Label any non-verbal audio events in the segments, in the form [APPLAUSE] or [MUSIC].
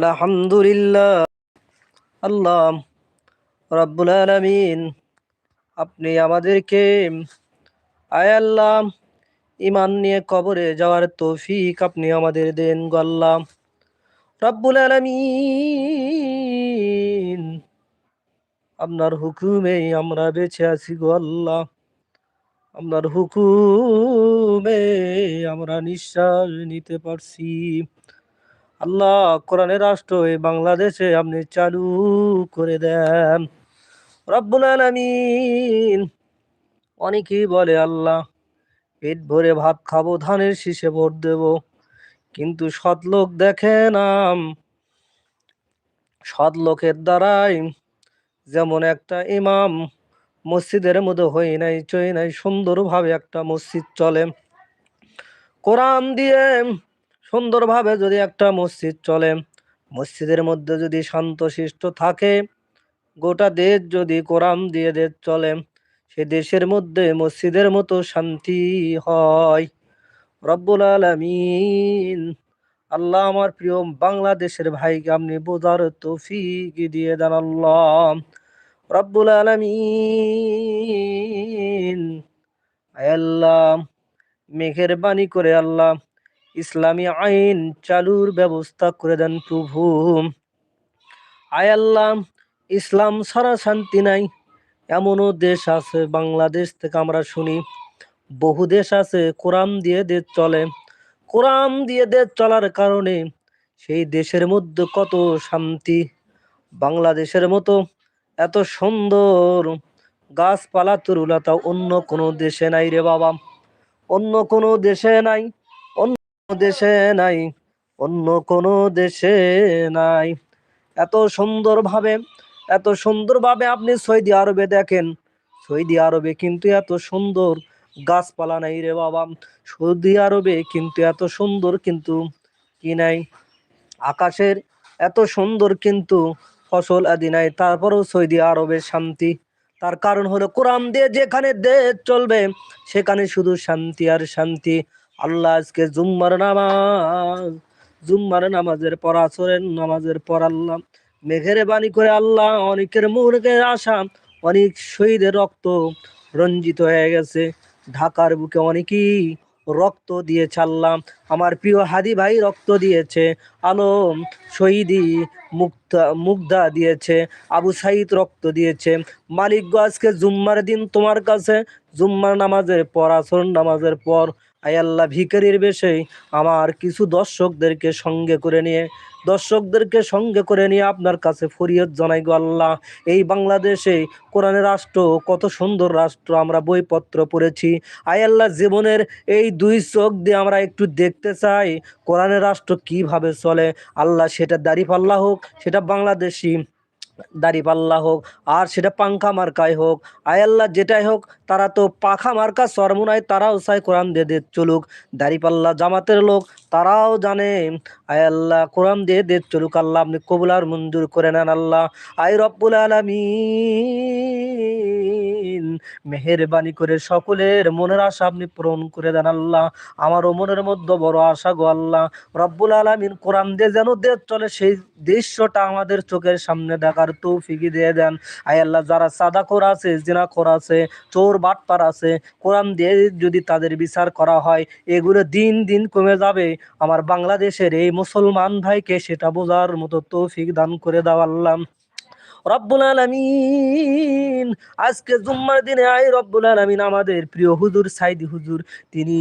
আলহামদুলিল্লাহ। আল্লাহ রব্বুল আলমিন, আপনি আমাদেরকে, আয় আল্লাহ ইমান নিয়ে কবরে যাওয়ার তৌফিক আপনি আমাদের দেন গল্লাহ রব্বুল আলমিন, আপনার হুকুমে আমরা বেঁচে আছি গো আল্লাহ। আপনার হুকুমে আমরা নিঃশ্বাস নিতে পারছি। আল্লাহ কোরআনের রাষ্ট্র এই বাংলাদেশে আপনি চালু করে দেন। রব্বুল অনেকেই বলে, আল্লাহ, পেট ভরে ভাত খাব, ধানের শীষে ভোট দেব। কিন্তু সৎ লোক দেখে নাম সৎ লোকের দ্বারাই যেমন একটা ইমাম মসজিদের মধ্যে হই নাই চই নাই, সুন্দরভাবে একটা মসজিদ চলে। কোরআন দিয়ে সুন্দরভাবে যদি একটা মসজিদ চলে, মসজিদের মধ্যে যদি শান্তশিষ্ট থাকে, গোটা দেশ যদি কোরআন দিয়ে দেশ চলে, সে দেশের মধ্যে মসজিদের মতো শান্তি হয়। রব্বুল আলমিন, আল্লাহ আমার প্রিয় বাংলাদেশের ভাইকে আপনি বোঝার তৌফিক দিয়ে দেন আল্লাহ। রব্বুল আলমিন আল্লাহ মেঘের বাণী করে আল্লাহ ইসলামী আইন চালুর ব্যবস্থা করে দেন প্রভু। আয় আল্লাহ, ইসলাম ছাড়া শান্তি নাই। এমনও দেশ আছে বাংলাদেশ থেকে আমরা শুনি। বহু দেশ আছে কোরআন দিয়ে দেশ চলে। কোরআন দিয়ে দেশ চলার কারণে সেই দেশের মধ্যে কত শান্তি। বাংলাদেশের মতো এত সুন্দর গাছপালা তরুলতা অন্য কোনো দেশে নাই রে বাবা। অন্য কোনো দেশে নাই। দেশে নাই, অন্য কোনো দেশে নাই। এত সুন্দরভাবে এত সুন্দরভাবে আপনি সৌদি আরবে দেখেন। সৌদি আরবে কিন্তু এত সুন্দর গাছপালা নাই রে বাবা। সৌদি আরবে কিন্তু এত সুন্দর কিন্তু কি নাই? আকাশের এত সুন্দর কিন্তু ফসল আদি নাই, তারপরেও সৌদি আরবে শান্তি। তার কারণ হলো কোরআন দিয়ে যেখানে দেশ চলবে, সেখানে শুধু শান্তি আর শান্তি। আল্লাহ আজকে জুম্মার নামাজ, জুম্মার নামাজের পর আসরের নামাজের পর আল্লাহ মেঘের বাণী করে আল্লাহ অনেকের মুখে আশা অনেক শহীদের রক্ত রঞ্জিত হয়ে গেছে। ঢাকার বুকে অনেকেই রক্ত দিয়ে ছাড়লাম আমার প্রিয় হাদি ভাই রক্ত দিয়েছে আলম শহীদি মুক্তা, মুগ্ধা দিয়েছে, আবু সাইদ রক্ত দিয়েছে। মালিক আজকে জুম্মার দিন তোমার কাছে, জুম্মার নামাজের পর আসর নামাজের পর আয় আল্লাহ ভিকারির বেশে আমার কিছু দর্শকদেরকে সঙ্গে করে নিয়ে, দর্শকদেরকে সঙ্গে করে নিয়ে আপনার কাছে ফরিয়ত জানাই গো আল্লাহ। এই বাংলাদেশে কোরআনের রাষ্ট্র, কত সুন্দর রাষ্ট্র আমরা বইপত্র পড়েছি। আয় আল্লাহ জীবনের এই দুই চোখ দিয়ে আমরা একটু দেখতে চাই, কোরআনের রাষ্ট্র কীভাবে চলে। আল্লাহ সেটা দাঁড়িপাল্লা হোক, সেটা বাংলাদেশি। দাড়িপাল্লা হোক, আর সেটা পাংখা মার্কায় হোক আয়াল্লাহ যেটাই হোক, তারা তো পাখা মার্কা সরমুনায় তারাও চায় কোরআন দিয়ে দিয়ে চলুক। দাড়িপাল্লা জামাতের লোক, তারাও জানে আয়াল্লাহ কোরআন দিয়ে দিয়ে চলুক আল্লাহ, আপনি কবুলার মঞ্জুর করে নেন আল্লাহ। আয় রব্বুল আলমী মেহরবানি করে সকলের মনের আশা আপনি পূরণ করে দেন আল্লাহ। আমারও মনের মধ্যে বড় আশা গো আল্লাহ। রব্বুল আলমিন কোরআন দিয়ে যেন দেশ চলে, সেই দৃশ্যটা আমাদের চোখের সামনে দেখার তৌফিকি দিয়ে দেন। আয় আল্লাহ, যারা সাদা করা আছে, জিনা করা আছে, চোর বাটপার আছে, কোরআন দিয়ে যদি তাদের বিচার করা হয়, এগুলো দিন দিন কমে যাবে। আমার বাংলাদেশের এই মুসলমান ভাইকে সেটা বোঝার মতো তৌফিক দান করে দাও আল্লাহ। রব্বুল আলমিন। আজকে জুম্মার দিনে আয় রব্বুল আলমিন আমাদের প্রিয় হুজুর সাইদি হুজুর, তিনি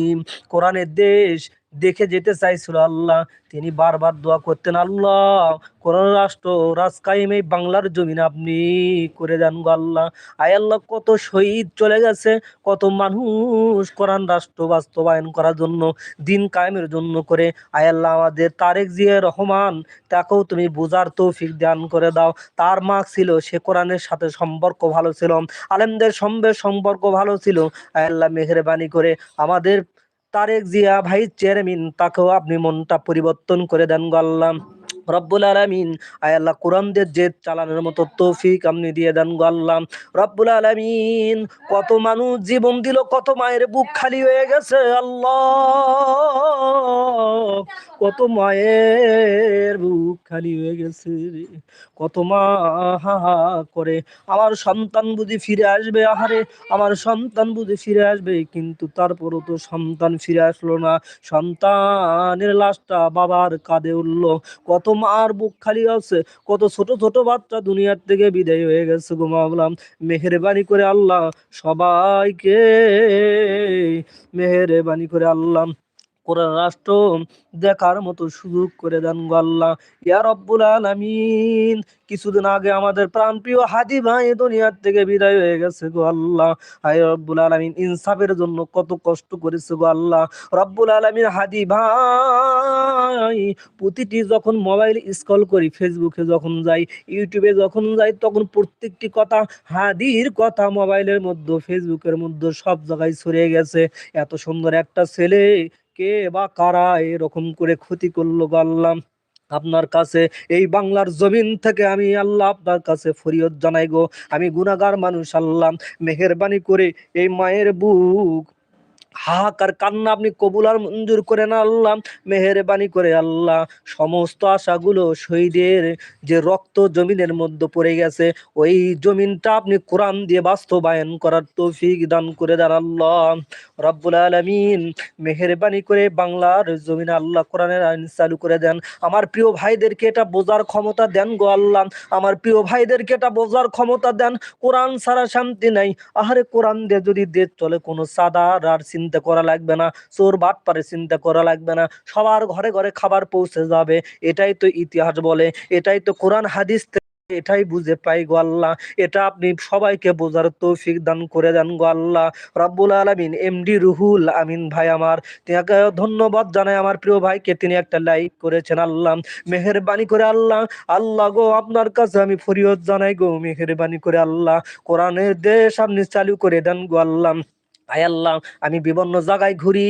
কোরআনের দেশ দেখে যেতে চাইছিল আল্লাহ। তিনি বারবার দোয়া করতেন, আল্লাহ কোন রাষ্ট্র রাজকাইম এই বাংলার জমিন আপনি করে দেন গো আল্লাহ। আয় আল্লাহ, কত শহীদ চলে গেছে, কত মানুষ কোরআন রাষ্ট্র বাস্তবায়ন করার জন্য, দিন কায়েমের জন্য করে। আয় আল্লাহ, আমাদের তারেক জিয়া রহমান, তাকেও তুমি বোঝার তৌফিক দান করে দাও। তার মা ছিল, সে কোরআনের সাথে সম্পর্ক ভালো ছিল। আলেমদের সঙ্গে সম্পর্ক ভালো ছিল। আয় আল্লাহ, মেহরবানি করে আমাদের তারেক জিয়া, ভাই চেয়ারম্যান, তাকেও আপনি মনটা পরিবর্তন করে দেন গল্লাম রব্বুল আলমিন, আয় আল্লাহ কোরআনদের জেদ চালানোর মতো তৌফিক আপনি দিয়ে দেন গল্লাম রব্বুল আলমিন, কত মানুষ জীবন দিল, কত মায়ের বুক খালি হয়ে গেছে, আল্লাহ। কত মায়ের বুক খালি হয়ে গেছে। কত মা হা হা করে, আমার সন্তান বুঝি ফিরে আসবে? আহারে, আমার সন্তান বুঝি ফিরে আসবে? কিন্তু তারপরও তো সন্তান ফিরে আসলো না। সন্তানের লাশটা বাবার কাঁধে উঠল। কত মার বুক খালি আছে, কত ছোট ছোট বাচ্চা দুনিয়ার থেকে বিদায় হয়ে গেছে গো মাওলাম মেহেরবানি করে আল্লাহ সবাইকে, মেহেরবানি করে আল্লাহ কোরআন রাষ্ট্র দেখার মতো সুযোগ করে দেন গো আল্লাহ। ইয়া রব্বুল আলামিন, কিছুদিন আগে আমাদের প্রাণপ্রিয় হাদি ভাই দুনিয়ার থেকে বিদায় হয়ে গেছে গো আল্লাহ। হায় রব্বুল আলামিন, ইনসাফের জন্য কত কষ্ট করেছে গো আল্লাহ। রব্বুল আলামিন হাদি ভাই, প্রতিটি যখন মোবাইল স্ক্রল করি, ফেসবুকে যখন যাই, ইউটিউবে যখন যাই, তখন প্রত্যেকটি কথা, হাদির কথা মোবাইলের মধ্যে, ফেসবুকের মধ্যে সব জায়গায় ছড়িয়ে গেছে। এত সুন্দর একটা ছেলে কে বা কারা এরকম করে ক্ষতি করল আল্লাহ আপনার কাছে এই বাংলার জমিন থেকে আমি আল্লাহ আপনার কাছে ফরিয়ত জানাই গো আমি গুনাগার মানুষ আল্লাহ। মেহরবানি করে এই মায়ের বুক হাহাকার কান্না আপনি কবুল আর মঞ্জুর করে না আল্লাহ, মেহেরবানি করে আল্লাহ। সমস্ত আশাগুলো শহীদের যে রক্ত জমিনের মধ্যে পড়ে গেছে, ওই জমিনটা আপনি কোরআন দিয়ে বাস্তবায়ন করার তৌফিক দান করে দেন আল্লাহ। রব্বুল আলামিন, মেহেরবানি করে বাংলার জমিনে আল্লাহ কোরআনের আইন চালু করে দেন। আমার প্রিয় ভাইদেরকে এটা বোঝার ক্ষমতা দেন গো আল্লাহ। আমার প্রিয় ভাইদেরকে এটা বোঝার ক্ষমতা দেন। কোরআন ছাড়া শান্তি নাই। আহারে কোরআন দিয়ে যদি দেশ চলে, কোনো সাদা আর চিন্তা করা লাগবে না, চোর বাট পারে চিন্তা করা লাগবে না, সবার ঘরে ঘরে খাবার পৌঁছে যাবে, এটাই তো ইতিহাস বলে, এটাই তো কোরআন হাদিস এটাই বুঝে পাই গো আল্লাহ, এটা আপনি সবাইকে বোঝার তৌফিক দান করে দেন গো আল্লাহ, রব্বুল আলামিন এমডি রুহুল আমিন ভাই আমার তাকে ধন্যবাদ জানাই আমার প্রিয় ভাইকে, তিনি একটা লাইক করেছেন আল্লাহ, মেহেরবানি করে আল্লাহ আল্লাহ গো আপনার কাছে আমি ফরিয়ত জানাই গো, মেহেরবানি করে আল্লাহ, কোরআনের দেশ আপনি চালু করে দেন গো আল্লাহ। আয় আল্লাহ, আমি বিভিন্ন জায়গায় ঘুরি।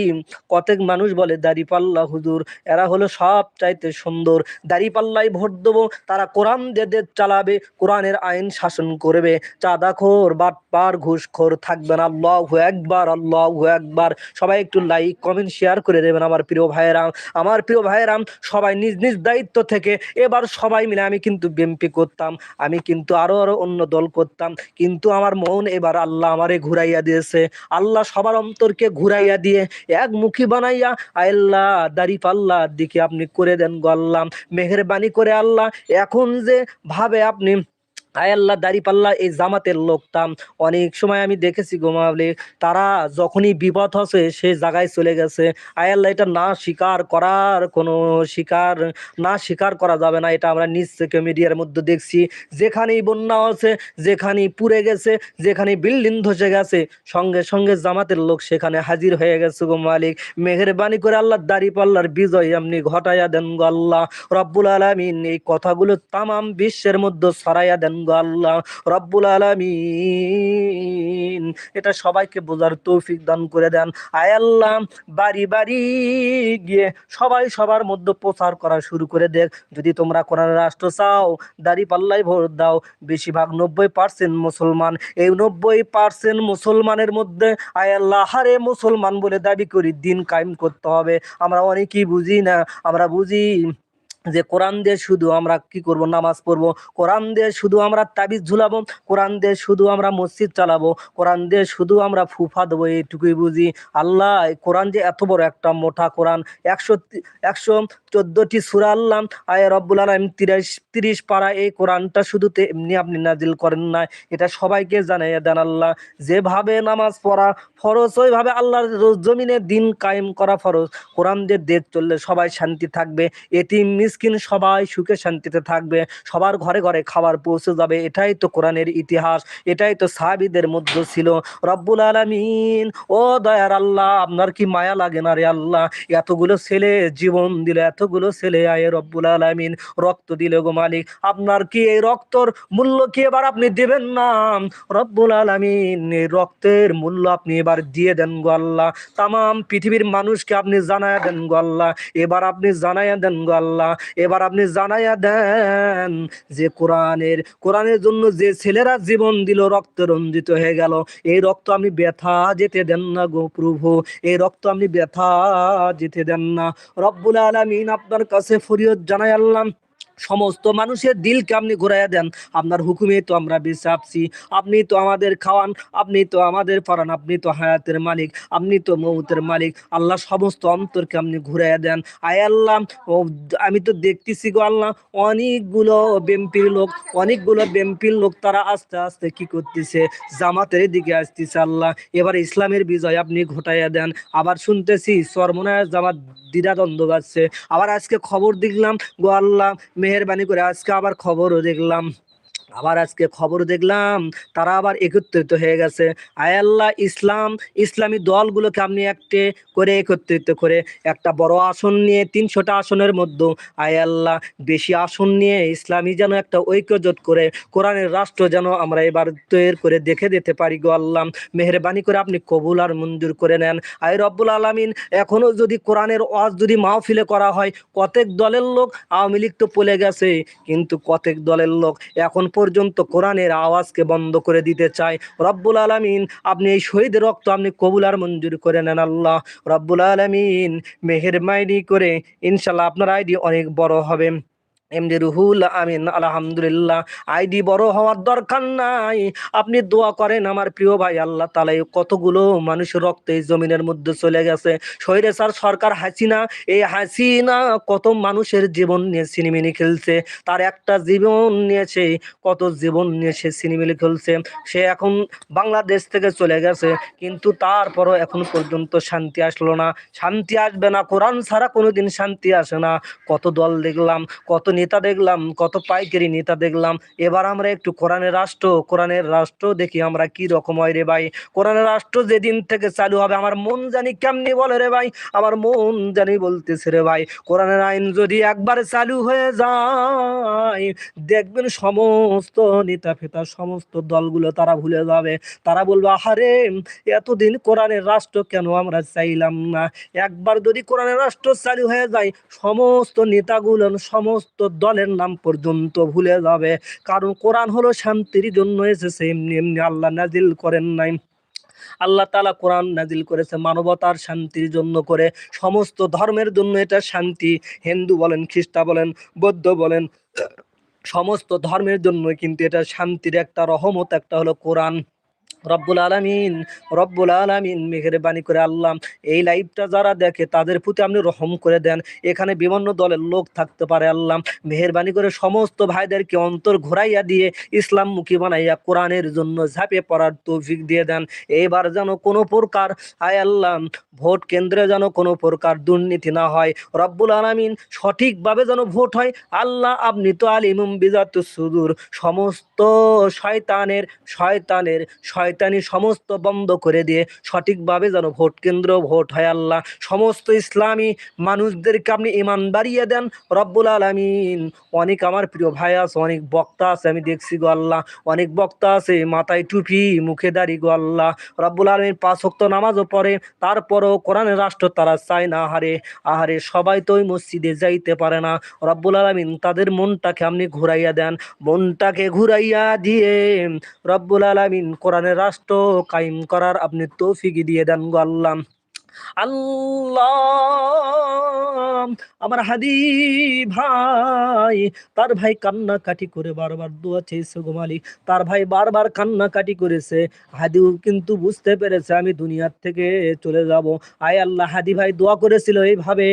কতক মানুষ বলে, দাড়ি পাল্লা হুজুর, এরা হলো সব চাইতে সুন্দর। দাড়ি পাল্লাই ভোট দেবো, তারা কোরআন দিয়ে দেশ চালাবে, কোরআনের আইন শাসন করবে। চাঁদাখোর, বাটপার, ঘুষখোর থাকবে না। আল্লাহ একবার আল্লাহ একবার সবাই একটু লাইক কমেন্ট শেয়ার করে দেবেন আমার প্রিয় ভাইয়েরা। আমার প্রিয় ভাইয়েরা, সবাই নিজ নিজ দায়িত্ব থেকে এবার সবাই মিলে আমি কিন্তু বিএমপি করতাম, আমি কিন্তু আরও আরও অন্য দল করতাম। কিন্তু আমার মন এবার আল্লাহ আমারে ঘুরাইয়া দিয়েছে। আল্লাহ সবার অন্তরকে ঘুরাইয়া দিয়ে একমুখী বানাইয়া, আল্লাহ দাড়ি পাল্লা দিকে আপনি করে দেন গল্লাম, মেহেরবানি করে আল্লাহ। এখন যে ভাবে আপনি আয় আল্লাহ, দাড়ি পাল্লা, এই জামাতের লোকটা অনেক সময় আমি দেখেছি গোমাবলে তারা যখনই বিপদ হচ্ছে সে জায়গায় চলে গেছে। আয় আল্লাহ, এটা না স্বীকার করার কোনো স্বীকার, না স্বীকার করা যাবে না। এটা আমরা নিজ থেকে মিডিয়ার মধ্যে দেখছি। যেখানেই বন্যা আছে যেখানেই পুড়ে গেছে যেখানে বিল্ডিং ধসে গেছে, সঙ্গে সঙ্গে জামাতের লোক সেখানে হাজির হয়ে গেছে গো মালিক। মেহেরবানি করে আল্লাহ দাড়ি পাল্লার বিজয় আপনি ঘটাইয়া দেন গো আল্লাহ। রব্বুল আলামিন এই কথাগুলো তামাম বিশ্বের মধ্যে ছড়াইয়া দেন আল্লাহ রব্বুল আলামিন। এটা সবাইকে বোঝার তৌফিক দান করে দেন। আয় আল্লাহ, বাড়ি বাড়ি গিয়ে সবাই সবার মধ্যে প্রচার করা শুরু করে দেখ। যদি তোমরা কোরআন রাষ্ট্র চাও, দাড়ি পাল্লাই ভোট দাও। বেশিরভাগ নব্বই পার্সেন্ট মুসলমান। এই নব্বই পার্সেন্ট মুসলমানের মধ্যে আয় আল্লাহ, হারে মুসলমান বলে দাবি করি, দিন কায়েম করতে হবে। আমরা অনেকেই বুঝি না, আমরা বুঝি যে কোরআন দিয়ে শুধু আমরা কি করব? নামাজ পড়ব। কোরআন দিয়ে শুধু আমরা তাবিজ ঝুলাবো। কোরআন দিয়ে শুধু আমরা মসজিদ চালাবো। কোরআন দিয়ে শুধু আমরা ফুফা দেবো, এইটুকুই বুঝি। আল্লাহ কোরআন যে এত বড় একটা মোটা কোরআন। একশো একশো চোদ্দটি সুরা আল্লাহ। আয় রব্বুল আলম তিরিশ তিরিশ পাড়া এই কোরআনটা শুধু এমনি আপনি নাজিল করেন না এটা সবাইকে জানাইয়া দেন আল্লাহ। যেভাবে নামাজ পড়া ফরজ, ওইভাবে আল্লাহর জমিনে দিন কায়েম করা ফরজ। কোরআন দিয়ে দেশ চললে সবাই শান্তি থাকবে। এটি মিসকিন সবাই সুখে শান্তিতে থাকবে, সবার ঘরে ঘরে খাবার পৌঁছে যাবে, এটাই তো কোরআনের ইতিহাস, এটাই তো সাহাবিদের মধ্যে ছিল। রব্বুল আলামিন, ও দয়ার আল্লাহ, আপনার কি মায়া লাগে না রে আল্লাহ? এতগুলো ছেলে জীবন দিল, এতগুলো ছেলে আয় রব্বুল আলামিন, রক্ত দিলে গো মালিক, আপনার কি এই রক্তর মূল্য কি এবার আপনি দেবেন না? রব্বুল আলামিন, এই রক্তের মূল্য আপনি এবার দিয়ে দেন গো আল্লাহ। তাম পৃথিবীর মানুষকে আপনি জানায়া দেন গো আল্লাহ। এবার আপনি জানায়া দেন গো আল্লাহ। এবার আপনি জানাইয়া দেন যে কোরআনের কোরআনের জন্য যে ছেলেরা জীবন দিল, রক্ত রঞ্জিত হয়ে গেল। এই রক্ত আপনি ব্যথা যেতে দেন না গো প্রভু। এই রক্ত আপনি ব্যথা যেতে দেন না। রব্বুল আলমিন আপনার কাছে ফরিয়ত জানাই আল্লাহ। সমস্ত মানুষের দিলকে আপনি ঘুরাইয়া দেন। আপনার হুকুমে তো আমরা বেঁচে আপনি তো আমাদের খাওয়ান, আপনি তো আমাদের পড়ান আপনি তো হায়াতের মালিক, আপনি তো মৌতের মালিক। আল্লাহ সমস্ত অন্তরকে আপনি ঘুরাইয়া দেন। আয় আল্লাহ আমি তো দেখতেছি গো আল্লাহ, অনেকগুলো বেম্পির লোক, অনেকগুলো বেম্পির লোক তারা আস্তে আস্তে কি করতেছে? জামাতের দিকে আসতেছে আল্লাহ। এবার ইসলামের বিজয় আপনি ঘটাইয়া দেন। আবার শুনতেছি সরমনায় জামাত দ্বিধাদ্বন্দ্ব বাজছে আবার আজকে খবর দেখলাম গো আল্লাহ মেহরবানি করে আজকে আবার খবরও দেখলাম। আবার আজকে খবর দেখলাম, তারা আবার একত্রিত হয়ে গেছে। আয় আল্লাহ, ইসলাম, ইসলামী দলগুলোকে আপনি একটে করে একত্রিত করে একটা বড় আসন নিয়ে তিনশোটা আসনের মধ্যে, আয় আল্লাহ, বেশি আসন নিয়ে ইসলামী যেন একটা ঐক্যজোট করে, কোরআনের রাষ্ট্র যেন আমরা এবার তৈরি করে দেখে দিতে পারি গো আল্লাহ। মেহরবানি করে আপনি কবুল আর মঞ্জুর করে নেন। আয় রব্বুল আলমিন, এখনও যদি কোরআনের ওয়াজ যদি মাহফিলে করা হয়, কতেক দলের লোক আওয়ামী লীগ তো পলে গেছে, কিন্তু কতেক দলের লোক এখন পর্যন্ত কোরআনের আওয়াজকে বন্ধ করে দিতে চায়। রব্বুল আলমিন, আপনি এই শহীদের রক্ত আপনি কবুল আর মঞ্জুর করে নেন আল্লাহ। রব্বুল আলমিন মেহের মাইনি করে ইনশাল্লাহ আপনার আইডি অনেক বড় হবে। এমডি রুহুল আমিন, আলহামদুলিল্লাহ। আইডি বড় হওয়ার দরকার নাই। আপনি দোয়া করেন আমার প্রিয় ভাই আল্লাহ তালাই কতগুলো মানুষের রক্ত জমিনের মধ্যে চলে গেছে। শহীরে স্যার সরকার হাসিনা, এই হাসিনা কত মানুষের জীবন নিয়ে সিনেমিনি খেলছে। তার একটা জীবন নিয়েছে, কত জীবন নিয়ে সে সিনেমিনি খেলছে। সে এখন বাংলাদেশ থেকে চলে গেছে, কিন্তু তারপরও এখন পর্যন্ত শান্তি আসলো না। শান্তি আসবে না, কোরআন ছাড়া কোনোদিন শান্তি আসে না। কত দল দেখলাম, কত নেতা দেখলাম, কত পাইকারি নেতা দেখলাম। এবার আমরা একটু কোরআনের রাষ্ট্র কোরআনের রাষ্ট্র দেখি আমরা কি রকম হয় রে ভাই। কোরআনের রাষ্ট্র যেদিন থেকে চালু হবে, আমার মন জানি কেমনি বলে রে ভাই। আমার মন জানি বলতেছে রে ভাই, কোরআনের আইন যদি একবার চালু হয়ে যায়, দেখবেন সমস্ত নেতা ফেতা, সমস্ত দলগুলো তারা ভুলে যাবে। তারা বলবে, আহারে, এতদিন কোরআনের রাষ্ট্র কেন আমরা চাইলাম না? একবার যদি কোরআনের রাষ্ট্র চালু হয়ে যায়, সমস্ত নেতাগুলো, সমস্ত দলের নাম পর্যন্ত ভুলে যাবে। কারণ কোরআন হলো শান্তির জন্য এসেছে, এমনি এমনি আল্লাহ নাজিল করেন নাই। আল্লাহ তালা কোরআন নাজিল করেছে মানবতার শান্তির জন্য করে। সমস্ত ধর্মের জন্য এটা শান্তি। হিন্দু বলেন খ্রিস্টা বলেন, বৌদ্ধ বলেন, সমস্ত ধর্মের জন্য কিন্তু এটা শান্তির একটা রহমত একটা হলো কোরআন। রব্বুল আলামিন রব্বুল আলামিন মেহেরবানি করে আল্লাহ, এই লাইভটা যারা দেখে তাদের প্রতি আপনি রহম করে দেন। এখানে বিভিন্ন দলের লোক থাকতে পারে আল্লাহ, মেহেরবানি করে সমস্ত ভাইদেরকে অন্তর ঘোরাইয়া দিয়ে ইসলাম মুখী বানাইয়া কোরআনের জন্য ঝাঁপে পড়ার তৌফিক দিয়ে দেন। এইবার যেন কোনো প্রকার আয় আল্লাহ, ভোট কেন্দ্রে যেন কোনো প্রকার দুর্নীতি না হয়। রব্বুল আলামিন সঠিকভাবে যেন ভোট হয়, আল্লাহ আপনি তো আলিমুম বিজাত সুদূর। সমস্ত শয়তানের শয়তানের শয়তানি সমস্ত বন্ধ করে দিয়ে সঠিকভাবে যেন ভোট কেন্দ্র, ভোট হয় আল্লাহ। সমস্ত ইসলামী মানুষদেরকে আপনি ইমান বাড়িয়ে দেন রব্বুল আলমিন। অনেক আমার প্রিয় ভাই আছে, অনেক বক্তা আছে, আমি দেখছি গো আল্লাহ। অনেক বক্তা আছে, মাথায় টুপি, মুখে দাড়ি গো আল্লাহ। রব্বুল আলমিন পাঁচ ওয়াক্ত নামাজও পড়ে, তারপরও কোরআনের রাষ্ট্র তারা চায় না, আহারে আহারে সবাই তো ওই মসজিদে যাইতে পারে না। রব্বুল আলমিন তাদের মনটাকে আপনি ঘুরাইয়া দেন, মনটাকে ঘুরাইয়া দিয়ে রব্বুল আলমিন কোরআনের রাষ্ট্র কায়েম করার আপনি তৌফিক দিয়ে দেন গো আল্লাহ। আল্লাহ, আমার হাদি ভাই, তার ভাই করে বারবার দোয়া চেয়েছে গো মালিক। তার ভাই বারবার করেছে। হাদিও কিন্তু বুঝতে পেরেছে আমি দুনিয়ার থেকে চলে যাব। আয় আল্লাহ হাদি ভাই দোয়া করেছিল এইভাবে,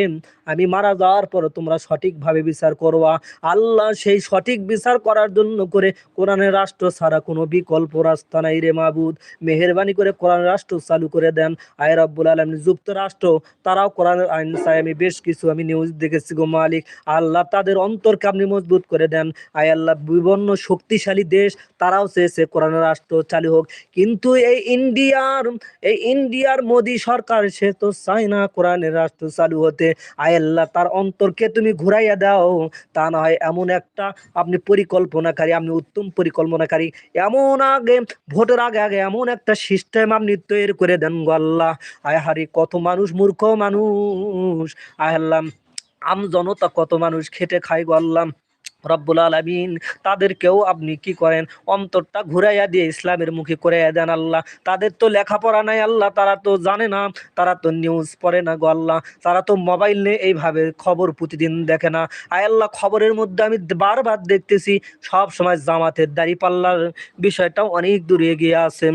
আমি মারা যাওয়ার পর তোমরা সঠিকভাবে বিচার করবা। আল্লাহ সেই সঠিক বিচার করার জন্য করে কোরআনের রাষ্ট্র ছাড়া কোনো বিকল্প রাস্তা নাই রে মাহবুদ মেহরবানি করে কোরআন রাষ্ট্র চালু করে দেন। আয় রব্বুল আলম যুক্তরাষ্ট্র, তারাও কোরআনের আইন চাই আমি বেশ কিছু, আমি নিউজ দেখেছি গো মালিক। আল্লাহ তাদের অন্তরকে আপনি মজবুত করে দেন। আয় আল্লাহ বিভিন্ন শক্তিশালী দেশ, তারাও চেয়েছে কোরআনের রাষ্ট্র চালু হোক। কিন্তু এই ইন্ডিয়ার এই ইন্ডিয়ার মোদি সরকার, সে তো চায় না কোরআনের রাষ্ট্র চালু হতে। আয় আল্লাহ, তার অন্তরকে তুমি ঘুরাইয়া দাও। তা না হয় এমন একটা আপনি পরিকল্পনাকারী, আপনি উত্তম পরিকল্পনাকারী, এমন আগে, ভোটের আগে আগে এমন একটা সিস্টেম আপনি তৈরি করে দেন গো আল্লাহ। আয় হারি কত মানুষ মূর্খ মানুষ। আল্লাহ, আম জনতা কত মানুষ খেটে খাই গল্লাম রব্বুল আলমিন, তাদেরকেও আপনি কি করেন? অন্তরটা ঘুরাইয়া দিয়ে ইসলামের মুখে করে দেন আল্লাহ। তাদের তো লেখাপড়া নাই আল্লাহ, তারা তো জানে না। তারা তো নিউজ পড়ে না গো আল্লাহ। তারা তো মোবাইল নিয়ে এইভাবে খবর প্রতিদিন দেখে না। আয় আল্লাহ, খবরের মধ্যে আমি বারবার দেখতেছি, সব সময় জামাতের দাড়ি পাল্লার বিষয়টা অনেক দূরে এগিয়ে আছে।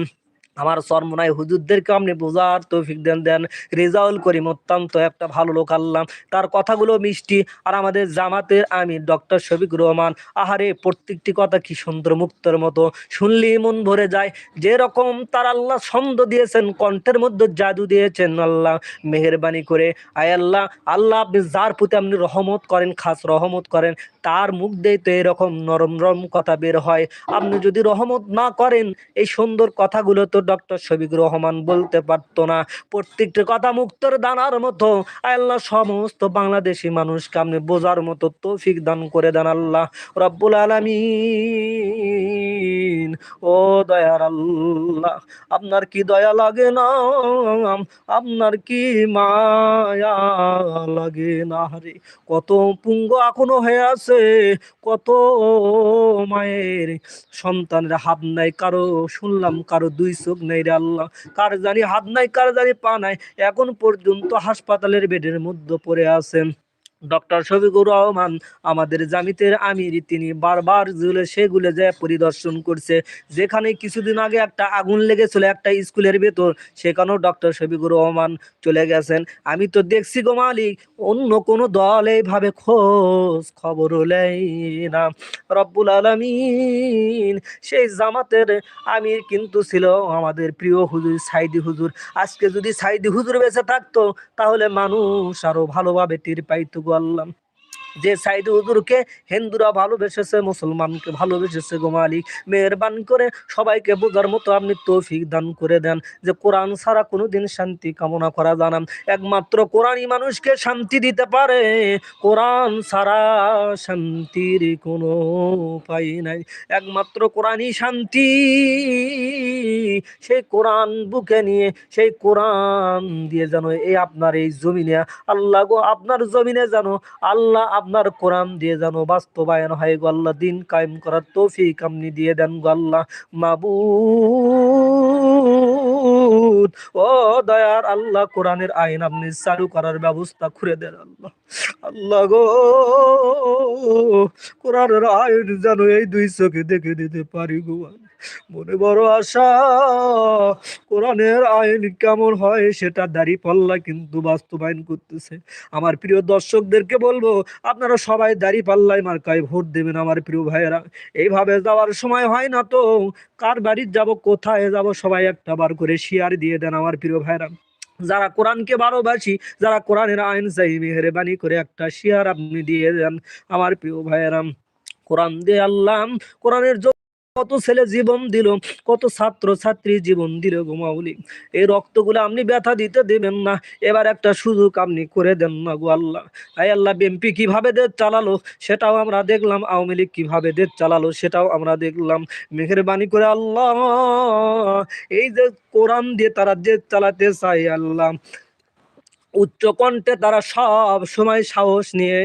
আমার চরমনায় হুজুরদেরকে আপনি বোঝার তৌফিক দেন দেন। রেজাউল করিম অত্যন্ত একটা ভালো লোক, আল্লাহ। তার কথাগুলো মিষ্টি। আর আমাদের জামাতের আমি ডক্টর শফিক রহমান, আহারে, প্রত্যেকটি কথা কি সুন্দর, মুক্তর মতো। শুনলেই মন ভরে যায়, যেরকম তার আল্লাহ ছন্দ দিয়েছেন, কণ্ঠের মধ্যে জাদু দিয়েছেন আল্লাহ। মেহরবানি করে, আয় আল্লাহ আল্লাহ আপনি যার প্রতি আপনি রহমত করেন, খাস রহমত করেন তার মুখ দিয়ে তো এরকম নরম নরম কথা বের হয়। আপনি যদি রহমত না করেন, এই সুন্দর কথাগুলো তো ডক্টর শফিক রহমান বলতে পারতো না। প্রত্যেকটা কথা মুক্তর দানার মতো। আল্লাহ সমস্ত বাংলাদেশি মানুষকে আপনি বোঝার মতো তৌফিক দান করে দেন আল্লাহ রব্বুল আলামিন। ও দয়ার আল্লাহ, আপনার কি দয়া লাগে না? আপনার কি মায়া লাগে না রে? কত পুঙ্গ এখনও হয়ে আছে। কত মায়ের সন্তানের হাত নাই, কারও শুনলাম, কারও দুই চোখ নেই রে আল্লাহ। কার জানি হাত নাই, কার জানি পা নাই, এখন পর্যন্ত হাসপাতালের বেডের মধ্যে পড়ে আছেন। ডক্টর শফিকুর রহমান, আমাদের জামিতের আমির, তিনি বারবার জুলে সেগুলো যায় পরিদর্শন করছে। যেখানে কিছুদিন আগে একটা আগুন লেগেছিল একটা স্কুলের ভেতর, সেখানেও ডক্টর শফিকুর রহমান চলে গেছেন। আমি তো দেখছি গো মালিক, অন্য কোনো দল এইভাবে খোঁজ খবর লেই না। রব্বুল আলমিন, সেই জামাতের আমির কিন্তু ছিল আমাদের প্রিয় হুজুর সাইদি হুজুর। আজকে যদি সাইদি হুজুর বেঁচে থাকতো, তাহলে মানুষ আরও ভালোভাবে টের পাইতো গো। আল্লাহ যে সাইদ হুজুরকে হিন্দুরা ভালোবেসেছে, মুসলমানকে ভালোবেসেছে গো মালিক, মেহরবান করে সবাইকে বোঝার মতো আপনি তৌফিক দান করে দেন যে কোরআন ছাড়া কোনোদিন শান্তি কামনা করা জানাম একমাত্র কোরআনই মানুষকে শান্তি দিতে পারে, কোরআন ছাড়া শান্তির কোনো উপায় নাই। একমাত্র কোরআনই শান্তি, সেই কোরআন বুকে নিয়ে, সেই কোরআন দিয়ে যেন এই আপনার এই জমিনে, আল্লাহ গো আপনার জমিনে যেন আল্লাহ আপনার কোরআন দিয়ে যেন বাস্তবায়ন হয় গো আল্লাহ, দিন কায়েম করার তৌফিক আপনি দিয়ে দেন গো আল্লাহ। মাবুদ, ও দয়ার আল্লাহ, কোরআনের আইন আপনি চালু করার ব্যবস্থা করে দেন আল্লাহ। আল্লাহ গো, কোরআনের আইন যেন এই দুই চোখে দেখে দিতে পারি গো মনে বড় আশা। কোরআনের আইন কেমন হয় সেটা দাড়ি পাল্লা কিন্তু বাস্তবায়ন করতেছে। আমার প্রিয় দর্শকদেরকে বলব, আপনারা সবাই দাড়ি পাল্লায় মার্কায় ভোট দেবেন আমার প্রিয় ভাইয়েরা। এইভাবে যাওয়ার সময় হয় না তো? কার বাড়ির যাব, কোথায় যাব, সবাই একটা বার করে শেয়ার দিয়ে দেন আমার প্রিয় ভাইয়েরা। যারা কোরআনকে ভালোবাসি, যারা কোরআনের আইন চাই মেহরবানি করে একটা শেয়ার আপনি দিয়ে দেন আমার প্রিয় ভাইয়েরা। কোরআন দিয়ে আল্লাহ, কোরআনের কত ছেলে জীবন দিল, কত ছাত্র, ছাত্রী জীবন দিল গোমাউলি এই রক্তগুলো আপনি ব্যথা দিতে দেবেন না, এবার একটা সুযোগ আপনি করে দেন না গো আল্লাহ। আই আল্লাহ বিএমপি কীভাবে দেশ চালালো, সেটাও আমরা দেখলাম, আওয়ামী লীগ কীভাবে দেশ চালালো, সেটাও আমরা দেখলাম। মেহরবানি করে আল্লাহ, এই যে কোরআন দিয়ে তারা দেশ চালাতে চায় আল্লাহ। উচ্চ কণ্ঠে তারা সব সময় সাহস নিয়ে,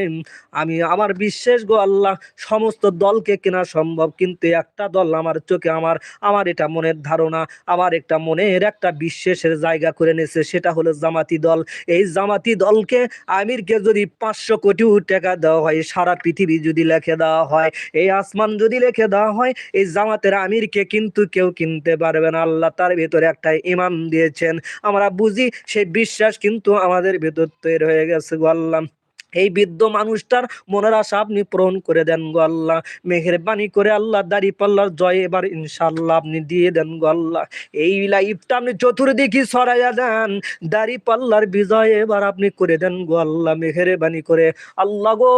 আমি, আমার বিশ্বাস গো আল্লাহ, সমস্ত দলকে কেনা সম্ভব, কিন্তু একটা দল আমার চোখে, আমার আমার এটা মনের ধারণা, আমার একটা মনের একটা বিশ্বাসের জায়গা করে নিয়েছে, সেটা হলো জামাতি দল। এই জামাতি দলকে আমিরকে যদি পাঁচশো কোটি টাকা দেওয়া হয়, সারা পৃথিবী যদি লেখে দেওয়া হয়, এই আসমান যদি লেখে দেওয়া হয়, এই জামাতের আমিরকে কিন্তু কেউ কিনতে পারবে না। আল্লাহ তার ভেতরে একটা ইমাম দিয়েছেন। আমরা বুঝি সেই বিশ্বাস কিন্তু আমাদের ভেতর তৈরি হয়ে গেছে গো আল্লাহ। এই বৃদ্ধ মানুষটার মনের আশা আপনি পূরণ করে দেন গো আল্লাহ। মেহরবানি করে আল্লাহ দাড়ি পাল্লার জয় এবার ইনশাল্লাহ আপনি দিয়ে দেন গো আল্লাহ। এই লাইফটা আপনি চতুর্দিকে সরাইয়া দেন, দাড়ি পাল্লার বিজয় এবার আপনি করে দেন গো আল্লাহ মেহরবানি করে। আল্লাহ গো,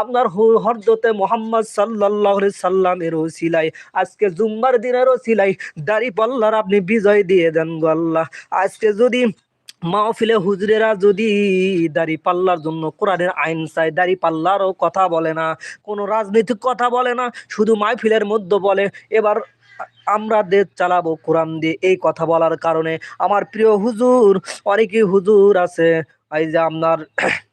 আপনার হরদতে মোহাম্মদ সাল্লাহ সাল্লামের ওসিলাই আজকে জুম্বার দিনের ওসিলাই দাড়ি পাল্লার আপনি বিজয় দিয়ে দেন গো আল্লাহ। আজকে যদি মাহফিলে হুজুরেরা যদি দাড়ি পাল্লার জন্য কোরআনের আইন চায়, দাড়ি পাল্লারও কথা বলে না, কোনো রাজনৈতিক কথা বলে না, শুধু মাহফিলের মধ্যে বলে, এবার আমরা দেশ চালাবো কোরআন দিয়ে এই কথা বলার কারণে। আমার প্রিয় হুজুর, অনেকই হুজুর আছে, এই যে আপনার [CLEARS THROAT]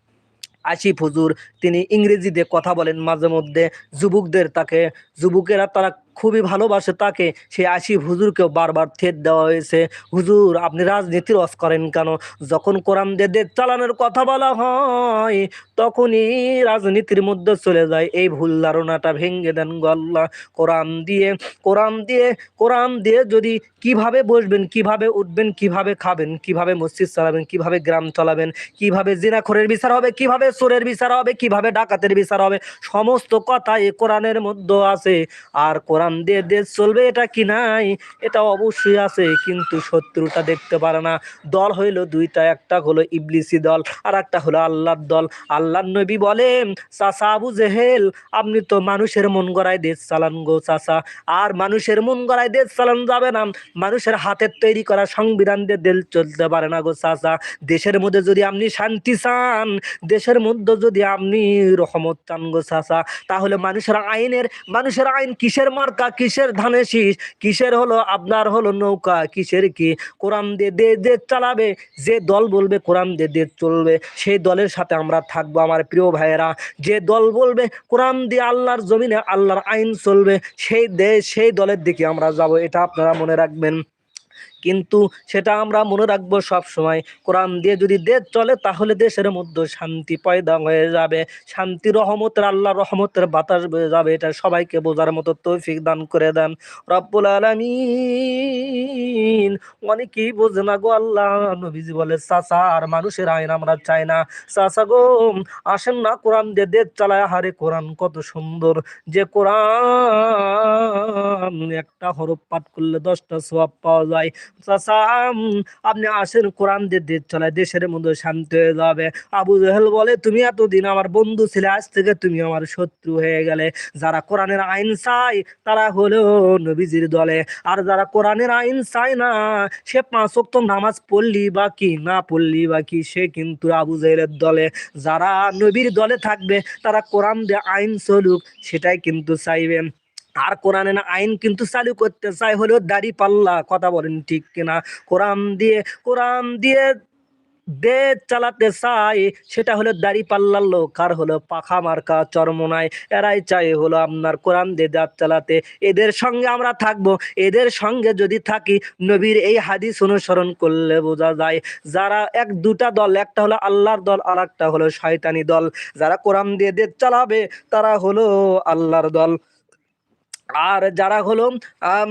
আসিফ হুজুর, তিনি ইংরেজিতে কথা বলেন মাঝে মধ্যে, যুবকদের তাকে, যুবকেরা তারা খুবই ভালোবাসে তাকে। সেই আসিফ হুজুরকেও বারবার থেট দেওয়া হয়েছে। হুজুর, আপনি রাজনীতির রস করেন কেন? যখন কোরআন দিয়ে চালানোর কথা বলা হয়, তখনই রাজনীতির মধ্যে চলে যায়। এই ভুল ধারণাটা ভেঙে দেন গল্লা। কোরআন দিয়ে কোরআন দিয়ে কোরআন দিয়ে যদি কীভাবে বসবেন, কীভাবে উঠবেন, কীভাবে খাবেন, কীভাবে মসজিদ চালাবেন, কীভাবে গ্রাম চালাবেন, কীভাবে জিনাখরের বিচার হবে, কীভাবে চোরের বিচার হবে, কীভাবে ডাকাতের বিচার হবে, সমস্ত কথা এই কোরআনের মধ্যে আছে। আর কোরআন দিয়ে দেশ চলবে এটা কি নাই? এটা অবশ্যই আছে, কিন্তু শত্রুটা দেখতে পারে না। দল হইল দুইটা, একটা হলো ইবলিসি দল আর একটা হলো আল্লাহর দল। আল্লাহর নবী বলেন, চাচা আবু জেহেল, আপনি তো মানুষের মন গড়ায় দেশ চালান গো চাচা। আর মানুষের মন গড়ায় দেশ চালান যাবে না। মানুষের হাতের তৈরি করা সংবিধান দিয়ে দেশ চলতে পারে না গো চাচা। দেশের মধ্যে যদি আপনি শান্তি চান, দেশের মধ্যে যদি আপনি রহমত চান গো চাচা, তাহলে মানুষের আইনের, মানুষের আইন কিসের মার্কা কিসের ধানে শীষ? কিসের হলো আপনার হলো নৌকা? কিসের কি? কোরআন দিয়ে দে দে চালাবে। যে দল বলবে কোরআন দিয়ে দে চলবে। সেই দলের সাথে আমরা থাকব আমার প্রিয় ভাইয়েরা। যে দল বলবে কোরআন দিয়ে আল্লাহর জমিনে আল্লাহর আইন চলবে, সেই দেশ সেই দলের দিকে আমরা যাব। এটা আপনারা মনে রাখবেন। কিন্তু সেটা আমরা মনে রাখব সবসময়। কোরআন দিয়ে যদি দেশ চলে, তাহলে দেশের মধ্যে শান্তি পয়দা হয়ে যাবে। শান্তি, রহমতের আল্লাহ রহমতের বাতাস বয়ে যাবে। এটা সবাইকে বোঝার মতো তৌফিক দান করে দেন। রব্বুল আলামিন। অনেকেই বোঝে না গো আল্লাহ, নবীজি বলে, চাচা, আর মানুষের আইন আমরা চাই না। চাচা গো, আসেন না কোরআন দিয়ে দেশ চালায়। হারে কোরআন কত সুন্দর। যে কোরআন, একটা হরফ পাঠ করলে দশটা সোয়াব পাওয়া যায়। চাচা, আপনি আসেন, কোরআন দিয়ে দেশ চালায়, দেশের মধ্যে শান্তি হয়ে যাবে। আবু জেহেল বলে, তুমি এতদিন আমার বন্ধু ছিলে, আজ থেকে তুমি আমার শত্রু হয়ে গেলে। যারা কোরআনের আইন চাই তারা হলো নবীজির দলে। আর যারা কোরআনের আইন চায় না সে পাঁচ ওয়াক্ত নামাজ পড়লি বা কি না পড়লি বা কি, সে কিন্তু আবু জাহেলের দলে, যারা নবীর দলে থাকবে, তারা কোরআন দিয়ে আইন চলুক, সেটাই কিন্তু চাইবে। আর কোরআনে না আইন কিন্তু চালু করতে চাই হলেও দাড়ি পাল্লা, কথা বলেন ঠিক কিনা। কোরআন দিয়ে কোরআন দিয়ে দেশ চালাতে চাই, সেটা হলো দাড়ি পাল্লার লোক, আর হলো পাখা মার্কা চরমনায়। এরাই চাই হলো আপনার কোরআন দিয়ে দাঁত চালাতে। এদের সঙ্গে আমরা থাকব, এদের সঙ্গে যদি থাকি, নবীর এই হাদিস অনুসরণ করলে বোঝা যায়, যারা এক দুটা দল, একটা হলো আল্লাহর দল, আর একটা হলো শয়তানি দল। যারা কোরআন দিয়ে দেশ চালাবে, তারা হলো আল্লাহর দল। আর যারা হলো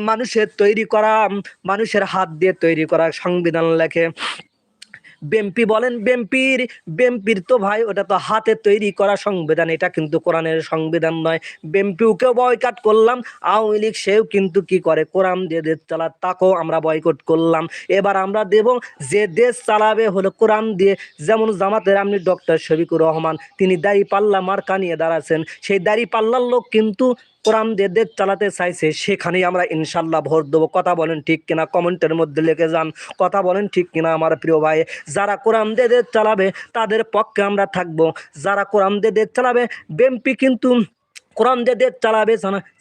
মানুষের তৈরি করা, মানুষের হাত দিয়ে তৈরি করা সংবিধান লেখে। বেম্পি বলেন, বেম্পির বেম্পির তো ভাই, ওটা তো হাতে তৈরি করা সংবিধান, এটা কিন্তু কোরআনের সংবিধান নয়। বেম্পিউকেও বয়কাট করলাম, আওয়ামী লীগ সেও কিন্তু কি করে? কোরআন দিয়ে দেশ চালা তাকেও আমরা বয়কট করলাম। এবার আমরা দেব, যে দেশ চালাবে হলো কোরআন দিয়ে। যেমন জামাতের আপনি ডক্টর শফিকুর রহমান, তিনি দাড়ি পাল্লা মার্কা নিয়ে দাঁড়াচ্ছেন। সেই দাড়ি পাল্লার লোক কিন্তু কোরআন দিয়ে দেশ চালাতে চাইছে, সেখানেই আমরা ইনশাল্লাহ ভোট দেবো। কথা বলেন ঠিক কিনা, কমেন্টের মধ্যে লিখে যান। কথা বলেন ঠিক কিনা আমার প্রিয় ভাই। যারা কোরআন দিয়ে দেশ চালাবে, তাদের পক্ষে আমরা থাকব। যারা কোরআন দিয়ে দেশ চালাবে বেম্পি কিন্তু কোরআন দিয়ে দেশ চালাবে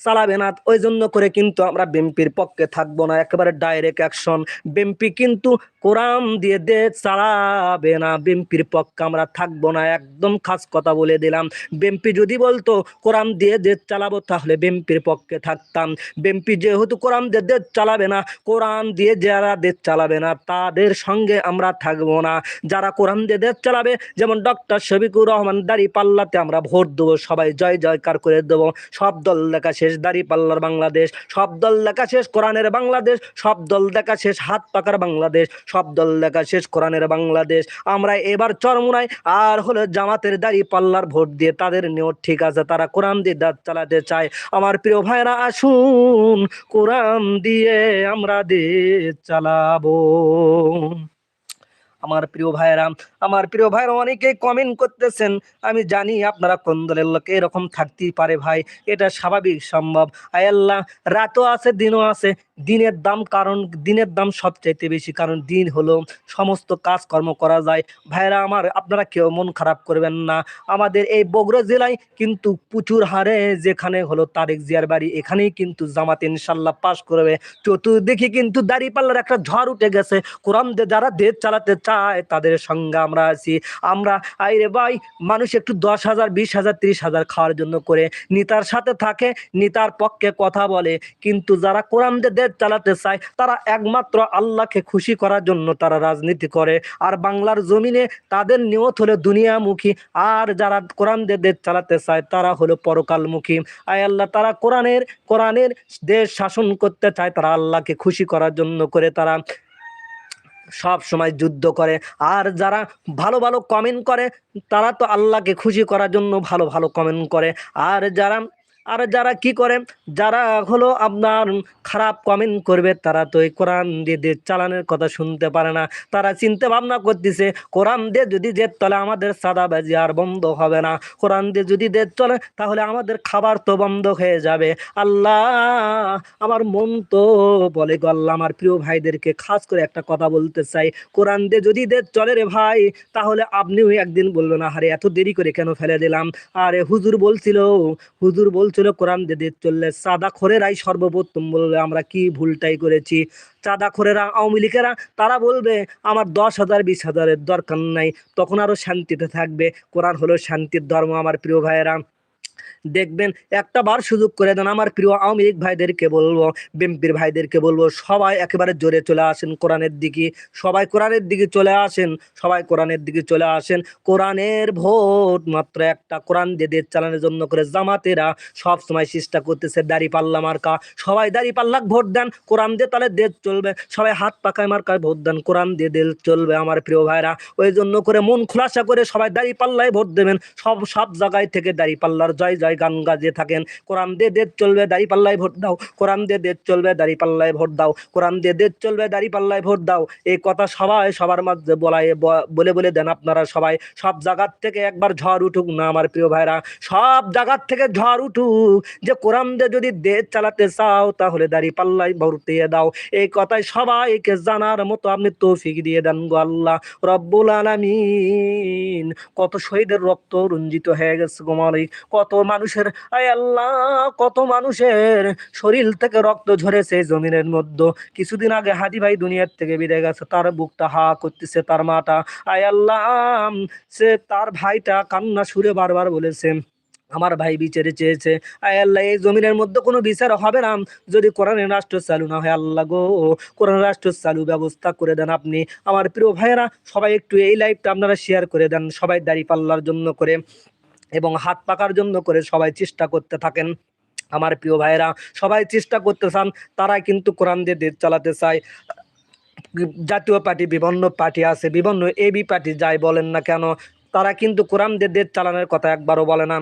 চালাবে না। ওই জন্য করে কিন্তু আমরা বেম্পির পক্ষে থাকব না। একেবারে ডাইরেক্ট অ্যাকশন বেম্পি কিন্তু কোরআন দিয়ে দেশ চালাবে না। বেম্পির পক্ষে আমরা থাকব না। একদম খাস কথা বলে দিলাম। বেম্পি যদি বলতো কোরআন দিয়ে দেশ চালাবো, তাহলে বেম্পির পক্ষে থাকতাম। বেম্পি যেহেতু কোরআন দিয়ে দেশ চালাবে না, কোরআন দিয়ে যারা দেশ চালাবে না, তাদের সঙ্গে আমরা থাকব না। যারা কোরআন দিয়ে দেশ চালাবে, যেমন ডক্টর শফিকুর রহমান দাড়ি পাল্লাতে আমরা ভোট দেবো, সবাই জয় জয়কার করে দেবো। সব দল দেখা শেষ, দাড়ি পাল্লার বাংলাদেশ। সব দল দেখা শেষ, কোরআনের বাংলাদেশ। সব দল দেখা শেষ, হাত পাকার বাংলাদেশ। সব দল লেখা শেষ, কোরআনের বাংলাদেশ। আমরা এবার চরমুনাই আর হলো জামাতের দাড়ি পাল্লার ভোট দিয়ে তাদের নিয়েও ঠিক আছে, তারা কোরআন দিয়ে দাঁত চালাতে চায়। আমার প্রিয় ভাইরা, আসুন, কোরআন দিয়ে আমরা দেশ চালাবো। আমার প্রিয় ভাইরা আমার প্রিয় ভাইরা অনেকেই কমেন্ট করতেছেন, আমি জানি আপনারা কোন দলের লোক, এরকম থাকতেই পারে ভাই, এটা স্বাভাবিক সম্ভব। আয় আল্লাহ, রাতও আছে, দিনও আছে, দিনের দাম কারণ, দিনের দাম সবচাইতে বেশি, কারণ দিন হলো সমস্ত কাজকর্ম করা যায়। ভাইরা আমার, আপনারা কেউ মন খারাপ করবেন না, আমাদের এই বগুড়া জেলায় কিন্তু প্রচুর হারে, যেখানে হলো তারেক জিয়ার বাড়ি, এখানেই কিন্তু জামাত ইনশাল্লাহ পাশ করবে। চতুর্দিকে কিন্তু দাড়ি পাল্লার একটা ঝড় উঠে গেছে, কোরআন যারা দেশ চালাতে চায় চায়, তাদের সঙ্গে আমরা আছি। আমরা, আইরে ভাই, মানুষ একটু দশ হাজার, বিশ হাজার, তিরিশ হাজার খাওয়ার জন্য করে নিতার সাথে থাকে, নিতার পক্ষে কথা বলে। কিন্তু যারা কোরআন দেশ চালাতে চায়, তারা একমাত্র আল্লাহকে খুশি করার জন্য তারা রাজনীতি করে। আর বাংলার জমিনে তাদের নিয়ত হলো দুনিয়ামুখী, আর যারা কোরআন দেশ চালাতে চায়, তারা হলো পরকালমুখী। আয় আল্লাহ, তারা কোরআনের কোরআনের দেশ শাসন করতে চায়, তারা আল্লাহকে খুশি করার জন্য করে তারা সব সময় যুদ্ধ করে। আর যারা ভালো ভালো কমেন্ট করে, তারা তো আল্লাহকে খুশি করার জন্য ভালো ভালো কমেন্ট করে। আর যারা আর যারা কি করে, যারা হলো আপনার খারাপ কমেন্ট করবে, তারা তো এই কোরআন দিয়ে চালানোর কথা শুনতে পারে না। তারা চিন্তা ভাবনা করতেছে, কোরআন দিয়ে যদি দেশ চলে আমাদের সাদাবাজি আর বন্ধ হবে না। কোরআন দিয়ে যদি দেশ চলে, তাহলে আমাদের খাবার তো বন্ধ হয়ে যাবে। আল্লাহ, আমার মন তো বলে গল্লা আমার প্রিয় ভাইদেরকে খাস করে একটা কথা বলতে চাই। কোরআন দিয়ে যদি দেশ চলে রে ভাই, তাহলে আপনিও একদিন বলবেন আরে এত দেরি করে কেন ফেলে দিলাম? আরে হুজুর বলছিল, হুজুর বলছিল কোরআন দিয়ে চললে চাঁদা খোরেরাই সর্বপ্রথম বলবে, আমরা কি ভুলটাই করেছি? চাঁদা খোরেরা, আওয়ামী লীগেরা, তারা বলবে, আমার দশ হাজার, বিশ হাজারের দরকার নাই, তখন আরও শান্তিতে থাকবে। কোরআন হলো শান্তির ধর্ম, আমার প্রিয় ভাইয়েরা। দেখবেন, একটা বার সুযোগ করে দেন। আমার প্রিয় আওয়ামী লীগ ভাইদেরকে বলব, বিএনপির ভাইদেরকে বলব, সবাই একেবারে জোরে চলে আসেন কোরআনের দিকে। সবাই কোরআনের দিকে চলে আসেন, সবাই কোরআনের দিকে চলে আসেন। কোরআনের ভোট মাত্র একটা কোরআন দিয়ে দেশ চালানোর জন্য করে জামাতেরা সব সময় চেষ্টা করতেছে দাড়ি পাল্লা মার্কা। সবাই দাড়ি পাল্লাক ভোট দেন, কোরআন দিয়ে তাহলে দেশ চলবে। সবাই হাত পাকায় মার্কায় ভোট দেন, কোরআন দিয়ে দেশ চলবে। আমার প্রিয় ভাইরা, ওই জন্য করে মন খোলাসা করে সবাই দাড়ি পাল্লায় ভোট দেবেন। সব সব জায়গায় থেকে দাড়ি পাল্লার জয় জয় গান গাজিয়ে থাকেন। কোরআন দিয়ে দেশ চলবে, দাড়ি পাল্লায় ভোট দাও। কোরআন দিয়ে দেশ চলবে, দাড়ি পাল্লায় ভোট দাও। কোরআন দিয়ে দেশ চলবে, দাড়ি পাল্লায় ভোট দাও। এই কথা সবাই সবার মাঝে বলায় বলে বলে দেন আপনারা সবাই। সব জায়গার থেকে একবার ঝড় উঠুক না, আমার প্রিয় ভাইরা। সব জায়গার থেকে ঝড় উঠুক। যে কোরআন দিয়ে যদি দেশ চালাতে চাও, তাহলে দাড়ি পাল্লায় ভোট দিয়ে দাও। এই কথায় সবাইকে জানার মতো আপনি তৌফিক দিয়ে দেন গো আল্লাহ। রব্বুল আলামিন, কত শহীদের রক্ত রঞ্জিত হয়ে গেছে গো মালিক। কত মানুষের, আয় আল্লাহ, কত মানুষের শরীর থেকে রক্ত ঝরেছে জমিনের মধ্যে। কিছুদিন আগে হাদি ভাই দুনিয়ার থেকে বিদায় গেছে, তার বুকটা হা করতেছে, তার মাটা। আয় আল্লাহ, সে তার ভাইটা কান্না সুরে বারবার বলেছে, আমার ভাই বিচারে চেয়েছে। আয় আল্লাহ, এই জমিনের মধ্যে কোনো বিচার হবে না। যদি কোরআনের রাষ্ট্র চালু না হয়, আল্লাহ গো কোরআন রাষ্ট্র চালু ব্যবস্থা করে দেন আপনি। আমার প্রিয় ভাইয়েরা, সবাই একটু এই লাইভটা আপনারা শেয়ার করে দেন, সবাই দাড়ি পাল্লার জন্য করে। এবং হাত পাকার জন্য করে সবাই চেষ্টা করতে থাকেন। আমার প্রিয় ভাইয়েরা, সবাই চেষ্টা করতে চান, তারাই কিন্তু কোরআন দিয়ে দেশ চালাতে চায়। জাতীয় পার্টি, বিভিন্ন পার্টি আছে, বিভিন্ন এবি পার্টি যাই বলেন না কেন, তারা কিন্তু কোরআন দিয়ে দেশ চালানোর কথা একবারও বলে না।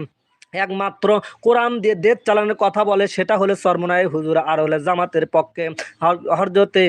একমাত্র কোরআন দিয়ে দেশ চালানোর কথা বলে, সেটা হলো সরমনায় হুজুর আর হলে জামাতের পক্ষে। হরজতে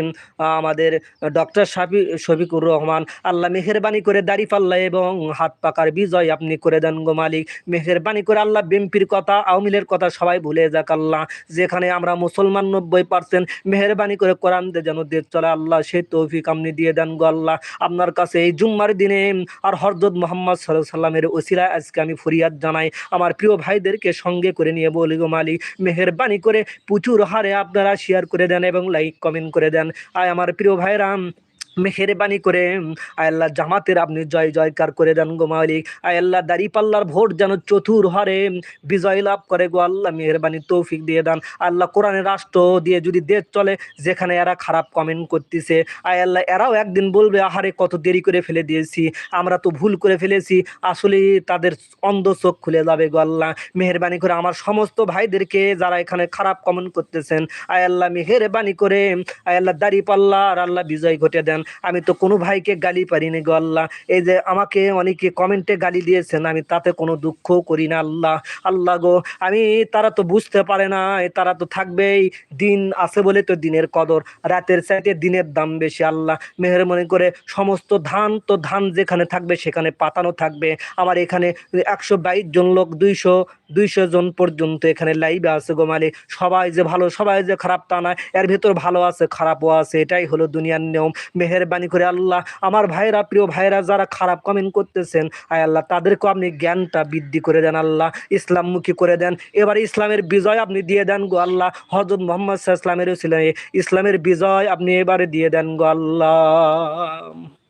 আমাদের ডক্টর শাফি, শফিকুর রহমান, আল্লাহ মেহেরবানি করে দাড়ি পাল্লা এবং হাত পাকার বিজয় আপনি করে দেন গো মালিক। মেহেরবানি করে আল্লাহ বিএমপির কথা আওয়ামীলের কথা সবাই ভুলে যাক আল্লাহ। যেখানে আমরা মুসলমান নব্বই পার্সেন্ট মেহেরবানি করে কোরআন দিয়ে যেন দেশ চলে, আল্লাহ সেই তৌফিক আপনি দিয়ে দেন গো আল্লাহ। আপনার কাছে এই জুম্মার দিনে, আর হরজত মোহাম্মদ সাল্লাহ সাল্লামের ওসিলায় আজকে আমি ফরিয়াদ জানাই। আমার প্রিয় ভাইদেরকে সঙ্গে করে নিয়ে বলি গো মালিক, মেহরবানি করে প্রচুর হারে আপনারা শেয়ার করে দেন এবং লাইক কমেন্ট করে দেন। আয় আমার প্রিয় ভাইরাম মেহেরবানি করে আল্লাহ জামাতের আপনি জয় জয়কার করে দেন গো মালিক। আল্লাহ দাড়ি পাল্লার ভোট যেন চতুর হারে, বিজয় লাভ করে গো আল্লাহ মেহেরবানি তৌফিক দিয়ে দেন। আল্লাহ কোরআনের রাষ্ট্র দিয়ে যদি দেশ চলে, যেখানে এরা খারাপ কমেন্ট করতেছে, আয় আল্লাহ এরাও একদিন বলবে, আহারে কত দেরি করে ফেলে দিয়েছি, আমরা তো ভুল করে ফেলেছি, আসলে তাদের অন্ধ চোখ খুলে যাবে গো আল্লাহ। মেহেরবানি করে আমার সমস্ত ভাইদেরকে যারা এখানে খারাপ কমেন্ট করতেছেন, আয় আল্লাহ মেহেরবানি করে, আয় আল্লাহ দাড়ি পাল্লা আর আল্লাহ বিজয় ঘটে দেন। আমি তো কোনো ভাইকে গালি পারিনি গো আল্লাহ। এই যে আমাকে অনেকে কমেন্টে গালি দিয়েছেন, আমি তাতে কোনো দুঃখ করি না আল্লাহ। আল্লাহ গো, আমি, তারা তো বুঝতে পারে না তারা তো থাকবেই। দিন আছে বলে তো দিনের কদর, রাতের চাইতে দিনের দাম বেশি আল্লাহ। মেহরবানি করে সমস্ত ধান তো ধান যেখানে থাকবে সেখানে পাতানো থাকবে। আমার এখানে একশো বাইশ জন লোক, দুইশো দুইশো জন পর্যন্ত এখানে লাইভে আছে গো মালিক। সবাই যে ভালো, সবাই যে খারাপ তা না এর ভেতর ভালো আছে, খারাপও আছে, এটাই হলো দুনিয়ার নিয়ম। মেহেরবানি করে, আল্লাহ, আমার ভাইরা, প্রিয় ভাইরা যারা খারাপ কমেন্ট করতেছেন, আয় আল্লাহ, তাদেরকেও আপনি জ্ঞানটা বৃদ্ধি করে দেন, আল্লাহ, ইসলামমুখী করে দেন। এবার ইসলামের বিজয় আপনি দিয়ে দেন গো, আল্লাহ হজরত মোহাম্মদ ইসলামের ইসলামের বিজয় আপনি এবারে দিয়ে দেন গো, আল্লাহ।